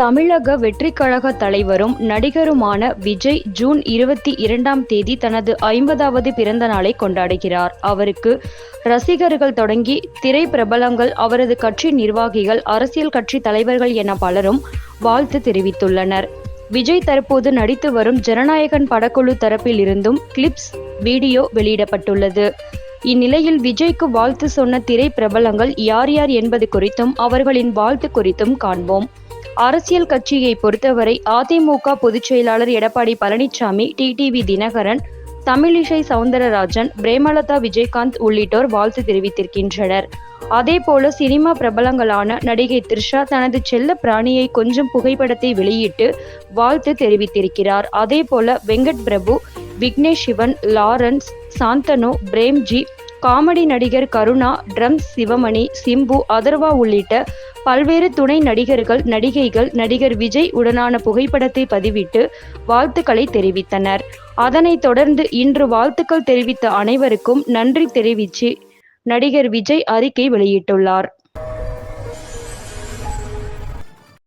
தமிழக வெற்றிக் கழக தலைவரும் நடிகருமான விஜய் ஜூன் இருபத்தி இரண்டாம் தேதி தனது ஐம்பதாவது பிறந்த நாளை கொண்டாடுகிறார். அவருக்கு ரசிகர்கள் தொடங்கி திரை பிரபலங்கள் அவரது கட்சி நிர்வாகிகள் அரசியல் கட்சி தலைவர்கள் என பலரும் வாழ்த்து தெரிவித்துள்ளனர். விஜய் தற்போது நடித்து வரும் ஜனநாயகன் படக்குழு தரப்பில் இருந்தும் கிளிப்ஸ் வீடியோ வெளியிடப்பட்டுள்ளது. இந்நிலையில் விஜய்க்கு வாழ்த்து சொன்ன திரை பிரபலங்கள் யார் யார் என்பது குறித்தும் அவர்களின் வாழ்த்து குறித்தும் காண்போம். அரசியல் கட்சியை பொறுத்தவரை அதிமுக பொதுச் செயலாளர் எடப்பாடி பழனிசாமி டிடிவி தினகரன் தமிழிசை சவுந்தரராஜன் பிரேமலதா விஜயகாந்த் உள்ளிட்டோர் வாழ்த்து தெரிவித்திருக்கின்றனர். அதேபோல சினிமா பிரபலங்களான நடிகை த்ரிஷா தனது செல்ல பிராணியை கொஞ்சம் புகைப்படத்தை வெளியிட்டு வாழ்த்து தெரிவித்திருக்கிறார். அதேபோல வெங்கட் பிரபு விக்னேஷ் சிவன் லாரன்ஸ் சாந்தனு பிரேம்ஜி காமெடி நடிகர் கருணா ட்ரம்ஸ் சிவமணி சிம்பு அதர்வா உள்ளிட்ட பல்வேறு துணை நடிகர்கள் நடிகைகள் நடிகர் விஜய் உடனான புகைப்படத்தை பதிவிட்டு வாழ்த்துக்களை தெரிவித்தனர். அதனைத் தொடர்ந்து இன்று வாழ்த்துக்கள் தெரிவித்த அனைவருக்கும் நன்றி தெரிவித்து நடிகர் விஜய் அறிக்கை வெளியிட்டுள்ளார்.